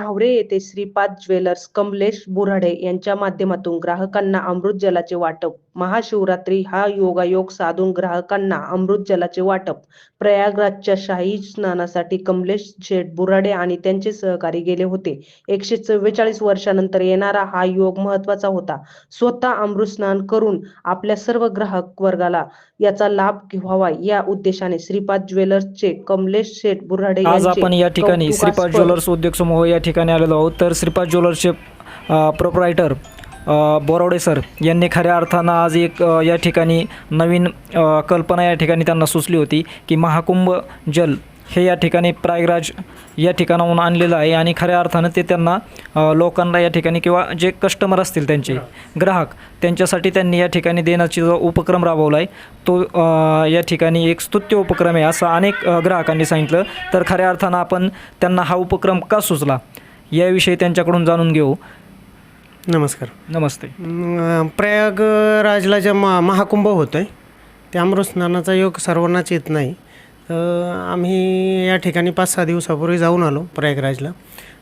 हावरे येथे श्रीपाद ज्वेलर्स कमलेश बोराडे यांच्या माध्यमातून ग्राहकांना अमृत जलाचे वाटप. महाशिवरात्री हा योगायोग साधून ग्राहकांना अमृत जलाचे वाटप. प्रयागराजच्या शाही स्नानासाठी कमलेश शेठ बोराडे आणि त्यांचे सहकारी गेले होते. एकशे चव्वेचाळीस वर्षानंतर येणारा हा योग महत्त्वाचा होता. स्वतः अमृत स्नान करून आपल्या सर्व ग्राहक वर्गाला याचा लाभ व्हावा या उद्देशाने श्रीपाद ज्वेलर्सचे कमलेश शेठ बोराडे आज आपण या ठिकाणी श्रीपाद ज्वेलर्स उद्योग समूह या ठिकाणी ठिकाणी आलेलो आहोत. तर श्रीपाद ज्वेलर्सचे प्रोप्रायटर बोरावडे सर यांनी खऱ्या अर्थानं आज एक या ठिकाणी नवीन कल्पना या ठिकाणी त्यांना सुचली होती की महाकुंभ जल हे या ठिकाणी प्रयागराज या ठिकाणाहून आणलेलं आहे आणि खऱ्या अर्थानं ते त्यांना लोकांना या ठिकाणी किंवा जे कस्टमर असतील त्यांचे ग्राहक त्यांच्यासाठी त्यांनी या ठिकाणी देण्याची जो उपक्रम राबवला आहे तो या ठिकाणी एक स्तुत्य उपक्रम आहे असं अनेक ग्राहकांनी सांगितलं. तर खऱ्या अर्थानं आपण त्यांना हा उपक्रम का सुचला? याविषयी त्यांच्याकडून जाणून घेऊ. नमस्कार. नमस्ते. प्रयागराजला जे म महाकुंभ होतो आहे त्या अमृत स्नानाचा योग सर्वांनाच येत नाही. तर आम्ही या ठिकाणी पाच सहा दिवसापूर्वी जाऊन आलो प्रयागराजला.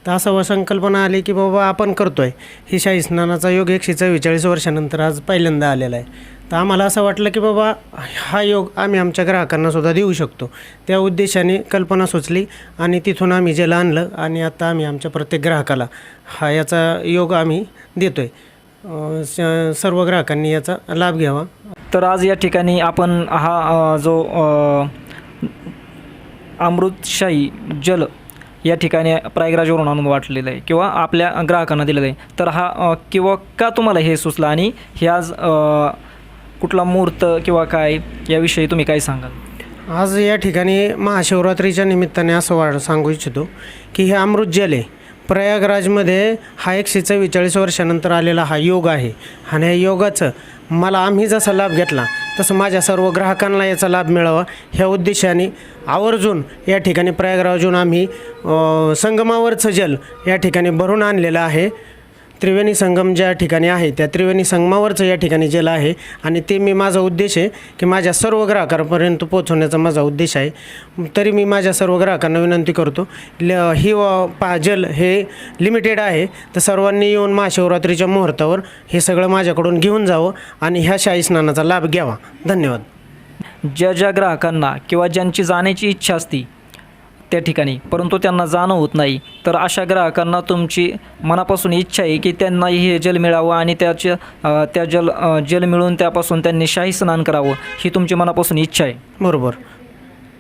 तर असं संकल्पना आली की बाबा आपण करतो आहे ही शाही स्नानाचा योग एकशे चव्वेचाळीस वर्षानंतर आज पहिल्यांदा आलेला आहे. तर आम्हाला असं वाटलं की बाबा हा योग आम्ही आमच्या ग्राहकांना सुद्धा देऊ शकतो. त्या उद्देशाने कल्पना सुचली आणि तिथून आम्ही जेला आणलं आणि आता आम्ही आमच्या प्रत्येक ग्राहकाला हा याचा योग आम्ही देतो आहे सर्व ग्राहकांनी याचा लाभ घ्यावा. तर आज या ठिकाणी आपण हा जो अमृतशाही जल या ठिकाणी प्रयागराजवरून आणून वाटलेलं आहे किंवा आपल्या ग्राहकांना दिलेलं आहे. तर हा किंवा का तुम्हाला हे सुचलं आणि हे आज कुठला मुहूर्त किंवा काय याविषयी तुम्ही काय सांगाल? आज या ठिकाणी महाशिवरात्रीच्या निमित्ताने असं वाढ सांगू इच्छितो की हे अमृत जल आहे. प्रयागराजमध्ये हा एकशे चव्वेचाळीस वर्षानंतर आलेला हा योग आहे आणि या योगाचं मला आम्ही जसा लाभ घेतला तसं माझ्या सर्व ग्राहकांना याचा लाभ मिळावा. ह्या उद्देशाने आवर्जून या ठिकाणी प्रयागराजून आम्ही संगमावरचं जल या ठिकाणी भरून आणलेलं आहे. त्रिवेणी संगम ज्या ठिकाणी आहे त्या त्रिवेणी संगमावरचं या ठिकाणी जल आहे. आणि ते मी माझा उद्देश आहे की माझ्या सर्व ग्राहकांपर्यंत पोहोचवण्याचा माझा उद्देश आहे. तरी मी माझ्या सर्व ग्राहकांना विनंती करतो ल ही पा जल हे लिमिटेड आहे. तर सर्वांनी येऊन महाशिवरात्रीच्या मुहूर्तावर हे सगळं माझ्याकडून घेऊन जावं आणि ह्या शाही स्नानाचा लाभ घ्यावा. धन्यवाद. ज्या ज्या ग्राहकांना किंवा ज्यांची जाण्याची इच्छा असती त्या ठिकाणी. परंतु त्यांना जाणं होत नाही. तर अशा ग्राहकांना तुमची मनापासून इच्छा आहे की त्यांनाही हे जल मिळावं आणि त्याच्या अ, त्या जल जल मिळून त्यापासून त्यांनी शाही स्नान करावं ही तुमची मनापासून इच्छा आहे. बरोबर.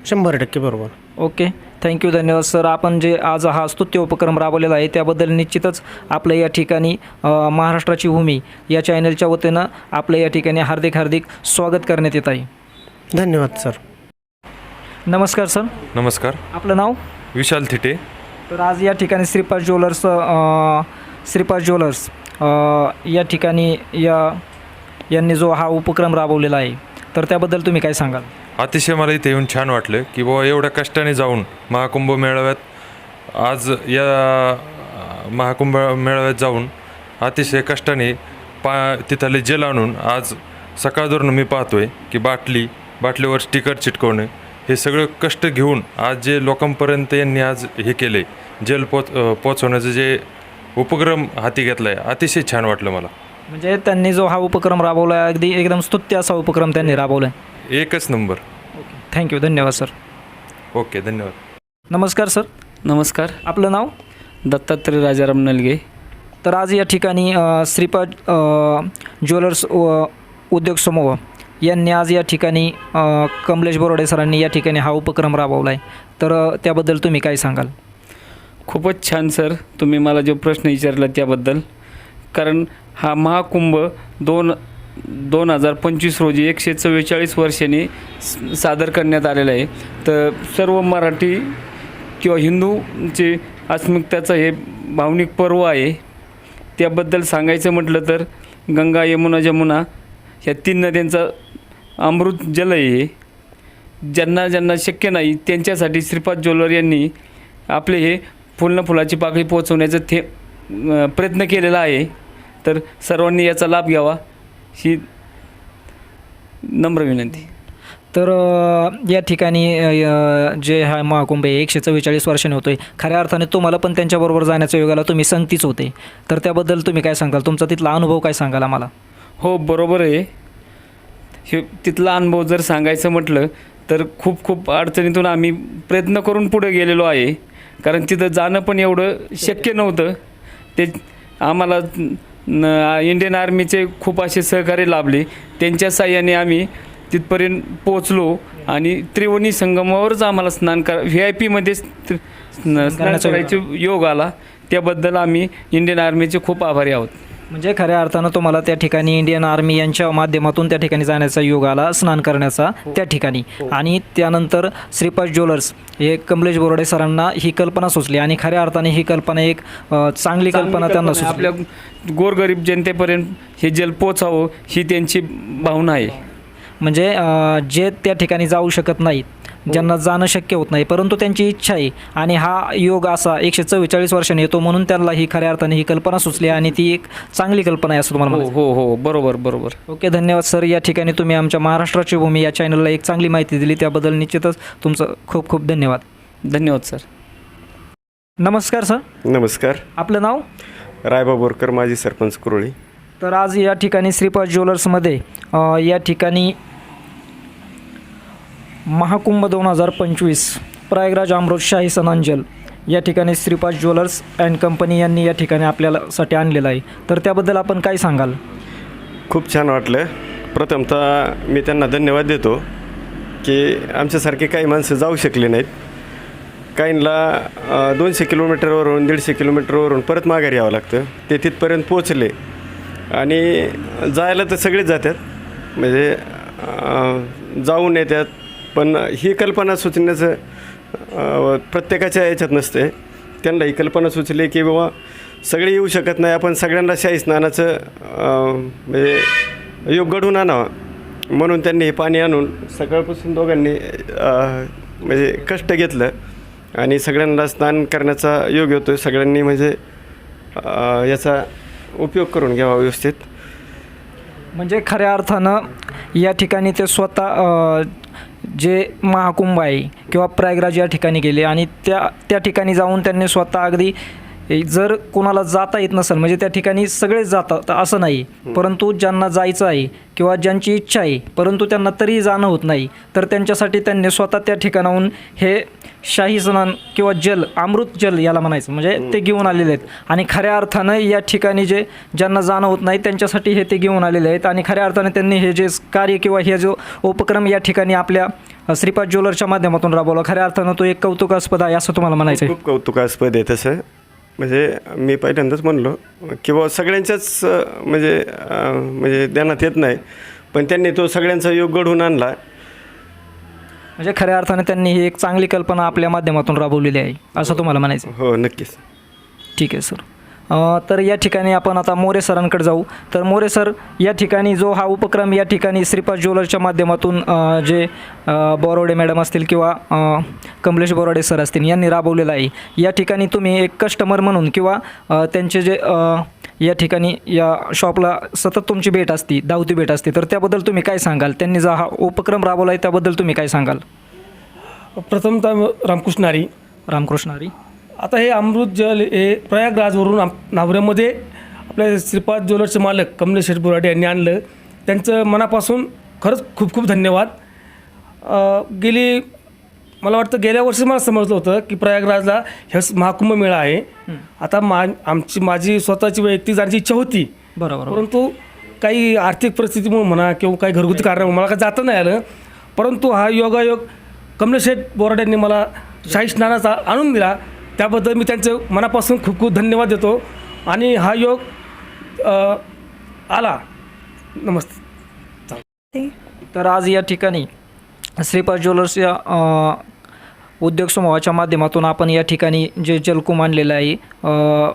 शंभर टक्के बरोबर. ओके. थँक्यू धन्यवाद सर आपण जे आज हा स्तुत्य उपक्रम राबवलेला आहे त्याबद्दल निश्चितच आपलं या ठिकाणी महाराष्ट्राची भूमी या चॅनलच्या वतीनं आपलं या ठिकाणी हार्दिक हार्दिक स्वागत करण्यात येत आहे. धन्यवाद सर नमस्कार सर. नमस्कार. आपलं नाव? विशाल थिटे. तर आज या ठिकाणी श्रीपाद ज्वेलर्स अ, श्रीपाद ज्वेलर्स अ, या ठिकाणी या यांनी जो हा उपक्रम राबवलेला आहे तर त्याबद्दल तुम्ही काय सांगाल? अतिशय मला इथे येऊन छान वाटलं की बाबा एवढ्या कष्टाने जाऊन महाकुंभ मेळाव्यात आज या अ, महाकुंभ मेळाव्यात जाऊन अतिशय कष्टाने पा तिथले जल आणून आज सकाळधरून मी पाहतोय की बाटली बाटलीवर स्टिकर चिटकवणे हे सगळं कष्ट घेऊन आज जे लोकांपर्यंत यांनी आज हे केले जल पोच पोचवण्याचं जे उपक्रम हाती घेतला आहे अतिशय छान वाटलं मला. म्हणजे त्यांनी जो हा उपक्रम राबवला आहे अगदी एकदम स्तुत्य असा उपक्रम त्यांनी राबवला आहे एकच नंबर. थँक्यू धन्यवाद सर ओके धन्यवाद. नमस्कार सर नमस्कार. आपलं नाव? दत्तात्रय राजाराम नलगे. तर आज या ठिकाणी अ, श्रीपाद अ, ज्वेलर्स उद्योग समूह यांनी आज या ठिकाणी कमलेश बोराडे सरांनी या ठिकाणी हा उपक्रम राबवला आहे तर त्याबद्दल तुम्ही काय सांगाल? खूपच छान सर. तुम्ही मला जो प्रश्न विचारला त्याबद्दल. कारण हा महाकुंभ दोन दोन हजार पंचवीस रोजी एकशे चव्वेचाळीस वर्षांनी सादर करण्यात आलेला आहे. तर सर्व मराठी किंवा हिंदूचे अस्मिकताचं हे भावनिक पर्व आहे. त्याबद्दल सांगायचं म्हटलं तर गंगा यमुना जमुना ह्या तीन नद्यांचा अमृत जल आहे हे. ज्यांना ज्यांना शक्य नाही त्यांच्यासाठी श्रीपाद ज्वेलर यांनी आपले हे फुलनं फुलाची पाकळी पोचवण्याचा थे प्रयत्न केलेला आहे. तर सर्वांनी याचा लाभ घ्यावा ही नम्र विनंती. तर या ठिकाणी जे हा महाकुंभ आहे एकशे चव्वेचाळीस वर्षांनी होतोय. खऱ्या अर्थाने तुम्हाला पण त्यांच्याबरोबर जाण्याच्या योगाला तुम्ही संगतीच होते. तर त्याबद्दल तुम्ही काय सांगाल? तुमचा तिथला अनुभव काय सांगाल आम्हाला? हो बरोबर आहे. हे तिथला अनुभव जर सांगायचं म्हटलं तर खूप खूप अडचणीतून आम्ही प्रयत्न करून पुढे गेलेलो आहे. कारण तिथं जाणं पण एवढं शक्य नव्हतं. ते आम्हाला इंडियन आर्मीचे खूप असे सहकार्य लाभले. त्यांच्या साह्याने आम्ही तिथपर्यंत पोचलो आणि त्रिवेणी संगमावरच आम्हाला स्नान करा व्ही आय पीमध्येच स्नान करायचे योग आला. त्याबद्दल आम्ही इंडियन आर्मीचे खूप आभारी आहोत. म्हणजे खऱ्या अर्थानं तुम्हाला त्या ठिकाणी इंडियन आर्मी यांच्या माध्यमातून त्या ठिकाणी जाण्याचा योग आला स्नान करण्याचा त्या ठिकाणी. आणि त्यानंतर श्रीपाद ज्वेलर्स हे कमलेश बोर्डे सरांना ही कल्पना सुचली. आणि खऱ्या अर्थाने ही कल्पना एक चांगली कल्पना त्यांना सुचली. आपल्या गोरगरीब जनतेपर्यंत हे जल पोचावं ही त्यांची भावना आहे. म्हणजे जे त्या ठिकाणी जाऊ शकत नाहीत ज्यांना जाणं शक्य होत नाही परंतु त्यांची इच्छा आहे. आणि हा योग असा एकशे चव्वेचाळीस वर्षांनी येतो म्हणून त्यांना ही खऱ्या अर्थाने ही कल्पना सुचली आणि ती एक चांगली कल्पना आहे असं तुम्हाला हो हो हो. बरोबर बरोबर. ओके धन्यवाद सर. या ठिकाणी तुम्ही आमच्या महाराष्ट्राची भूमी या चॅनलला एक चांगली माहिती दिली. त्याबद्दल निश्चितच तुमचं खूप खूप धन्यवाद. धन्यवाद सर. नमस्कार सर. नमस्कार. आपलं नाव? रायबा बोरकर माजी सरपंच कुरळी. तर आज या ठिकाणी श्रीपाद ज्वेलर्समध्ये या ठिकाणी महाकुंभ दोन हजार पंचवीस. प्रयागराज अमृत शाही सनांजल या ठिकाणी श्रीपाद ज्वेलर्स अँड कंपनी यांनी या ठिकाणी आपल्याला साठी आणलेलं आहे. तर त्याबद्दल आपण काय सांगाल? खूप छान वाटलं. प्रथमतः मी त्यांना धन्यवाद देतो की आमच्यासारखे काही माणसं जाऊ शकले नाहीत. काहींना दोनशे किलोमीटरवरून दीडशे किलोमीटरवरून परत माघारी यावं लागतं. ते तिथपर्यंत पोचले आणि जायला तर सगळेच जातात. म्हणजे जाऊन येतात. पण ही कल्पना सुचण्याचं प्रत्येकाच्या याच्यात नसते. त्यांना ही कल्पना सुचली की बाबा सगळे येऊ शकत नाही. आपण सगळ्यांना शाही स्नानाचं म्हणजे योग घडवून आणावा. म्हणून त्यांनी हे पाणी आणून सकाळपासून दोघांनी म्हणजे कष्ट घेतलं. आणि सगळ्यांना स्नान करण्याचा योग होतो सगळ्यांनी म्हणजे याचा उपयोग करून घ्यावा व्यवस्थित. म्हणजे खऱ्या अर्थानं या ठिकाणी ते स्वतः जे महाकुंभ आहे किंवा प्रयागराज या ठिकाणी गेले आणि त्या त्या ठिकाणी जाऊन त्यांनी स्वतः अगदी जर कोणाला जाता येत नसेल म्हणजे त्या ठिकाणी सगळेच जातात असं नाही. परंतु ज्यांना जायचं आहे किंवा ज्यांची इच्छा आहे परंतु त्यांना तरी जाणं होत नाही तर त्यांच्यासाठी त्यांनी स्वतः त्या ठिकाणाहून हे शाही स्नान किंवा जल अमृत जल याला म्हणायचं. म्हणजे ते घेऊन आलेले आहेत. आणि खऱ्या अर्थानं या ठिकाणी जे ज्यांना जाणं होत नाही त्यांच्यासाठी हे ते घेऊन आलेले आहेत. आणि खऱ्या अर्थाने त्यांनी हे जे कार्य किंवा हे जो उपक्रम या ठिकाणी आपल्या श्रीपाद ज्वेलर्सच्या माध्यमातून राबवला खऱ्या अर्थानं तो एक कौतुकास्पद आहे असं तुम्हाला म्हणायचं आहे खूप कौतुकास्पद आहे तसं. म्हणजे मी पहिल्यांदाच म्हणलो की बाबा सगळ्यांच्याच म्हणजे म्हणजे ध्यानात येत नाही पण त्यांनी तो सगळ्यांचा योग घडवून आणला. म्हणजे खऱ्या अर्थाने त्यांनी ही एक चांगली कल्पना आपल्या माध्यमातून राबवलेली आहे असं तुम्हाला म्हणायचं. हो नक्कीच. ठीक आहे सर. तर या ठिकाणी आपण आता मोरे सरांकडे जाऊ. तर मोरे सर या ठिकाणी जो हा उपक्रम या ठिकाणी श्रीपाद ज्वेलर्सच्या माध्यमातून जे बोरोडे मॅडम असतील किंवा कमलेश बोरोडे सर असतील यांनी राबवलेला आहे. या ठिकाणी तुम्ही एक कस्टमर म्हणून किंवा त्यांचे जे या ठिकाणी या शॉपला सतत तुमची भेट असती धावती भेट असते तर त्याबद्दल तुम्ही काय सांगाल? त्यांनी जो हा उपक्रम राबवला आहे त्याबद्दल तुम्ही काय सांगाल? प्रथमतः रामकृष्ण हरी. रामकृष्ण हरी. आता हे अमृत जल हे प्रयागराजवरून आम नावऱ्यामध्ये आपल्या श्रीपाद ज्वेलर्सचे मालक कमलेश शेठ बोराडे यांनी आणलं. त्यांचं मनापासून खरंच खूप खूप धन्यवाद. गेली मला वाटतं गेल्या वर्षी मला समजलं होतं की प्रयागराजला ह्या महाकुंभ मेळा आहे. आता मा आमची माझी स्वतःची वैयक्तिक जाण्याची इच्छा होती. बरोबर परंतु काही आर्थिक परिस्थितीमुळे म्हणा किंवा काही घरगुती कारणामुळे मला काही जाता नाही आलं. परंतु हा योगायोग कमलेशेठ बोराड यांनी मला शाही स्नानाचा आणून दिला. त्याबद्दल मी त्यांचं मनापासून खूप खूप धन्यवाद देतो. आणि हा योग आला. नमस्ते. तर आज या ठिकाणी श्रीपाद ज्वेलर्स या उद्योग समूहाच्या माध्यमातून आपण या ठिकाणी जे जलकुंभ आणलेलं आहे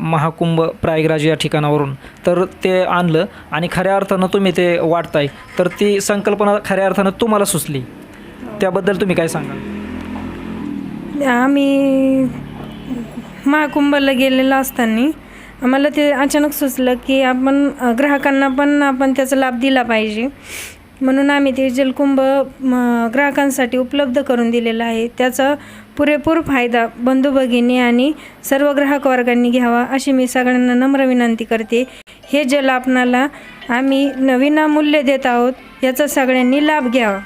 महाकुंभ प्रयागराज या ठिकाणावरून तर ते आणलं आणि खऱ्या अर्थानं तुम्ही ते वाटताय तर ती संकल्पना खऱ्या अर्थानं तुम्हाला सुचली. त्याबद्दल तुम्ही काय सांगाल? आम्ही महाकुंभला गेलेलं असताना आम्हाला ते अचानक सुचलं की आपण ग्राहकांना पण आपण त्याचा लाभ दिला पाहिजे. म्हणून आम्ही ते जलकुंभ ग्राहकांसाठी उपलब्ध करून दिलेलं आहे. त्याचा पुरेपूर फायदा बंधू भगिनी आणि सर्व ग्राहक वर्गांनी घ्यावा अशी मी सगळ्यांना नम्र विनंती करते. हे जल आपणाला आम्ही न- विनामूल्य देत आहोत. याचा सगळ्यांनी लाभ घ्यावा.